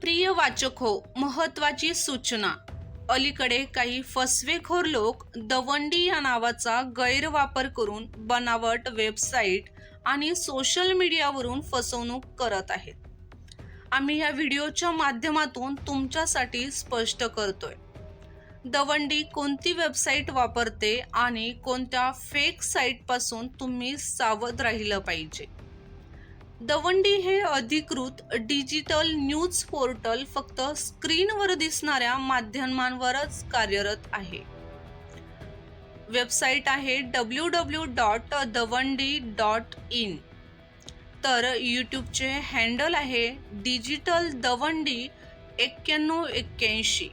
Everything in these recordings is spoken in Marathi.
प्रिय वाचक हो महत्वाची सूचना. अलीकडे काही फसवेखोर लोक दवंडी या नावाचा गैरवापर करून बनावट वेबसाईट आणि सोशल मीडियावरून फसवणूक करत आहेत. आम्ही या व्हिडिओच्या माध्यमातून तुमच्यासाठी स्पष्ट करतोय. दवंडी कोणती वेबसाईट वापरते आणि कोणत्या फेक साईटपासून तुम्ही सावध राहिलं पाहिजे? दवंडी हे अधिकृत डिजिटल न्यूज पोर्टल फक्त स्क्रीनवर दिसणाऱ्या माध्यमांवरच कार्यरत आहे. वेबसाईट आहे W W dot Davandi dot in तर यूट्यूबचे हँडल आहे डिजिटल दवंडी एक्क्याण्णव एक्क्याऐंशी.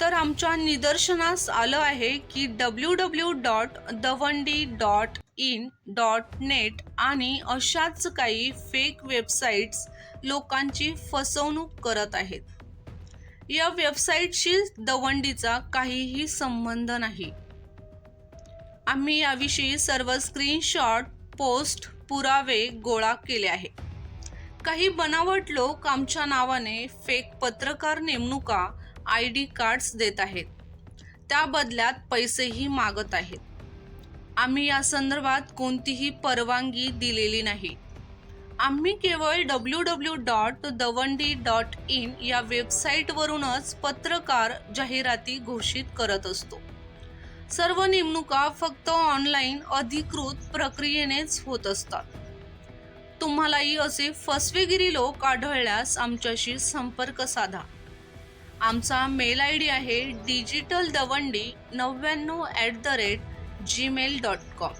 तर आमच्या निदर्शनास आलं आहे की W W dot Davandi dot in dot net आणि अशाच काही फेक वेबसाईट्स लोकांची फसवणूक करत आहेत. या वेबसाईटशी दवंडीचा काहीही संबंध नाही. आम्ही याविषयी सर्व स्क्रीनशॉट पोस्ट पुरावे गोळा केले आहे काही बनावट लोक आमच्या नावाने फेक पत्रकार नेमणुका आय डी कार्ड्स देत आहेत. त्या बदल्यात पैसेही मागत आहेत. आम्ही या संदर्भात कोणतीही परवानगी दिलेली नाही. आम्ही केवळ W W dot Davandi dot in या वेबसाईटवरूनच पत्रकार जाहिराती घोषित करत असतो. सर्व नेमणुका फक्त ऑनलाईन अधिकृत प्रक्रियेनेच होत असतात. तुम्हालाही असे फसवेगिरी लोक आढळल्यास आमच्याशी संपर्क साधा. आमचा मेल आय डी आहे डिजिटल दवंडी नव्याण्णव at the rate Gmail dot com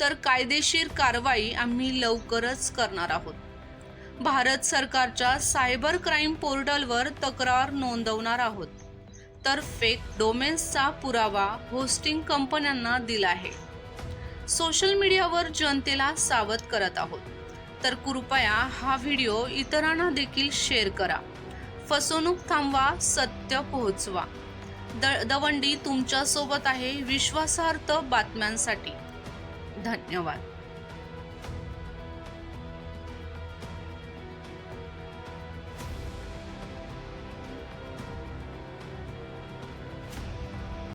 तर कायदेशीर कारवाई आम्ही लवकरच करणार आहोत. भारत सरकारच्या सायबर क्राईम पोर्टलवर तक्रार नोंदवणार आहोत. तर फेक डोमेन्सचा पुरावा होस्टिंग कंपन्यांना दिला आहे. सोशल मीडियावर जनतेला सावध करत आहोत. तर कृपया हा व्हिडिओ इतरांना देखील शेअर करा. फसवणूक थांबवा सत्य पोहोचवा. द दवंडी तुमच्यासोबत आहे विश्वासार्थ बातम्यांसाठी. धन्यवाद.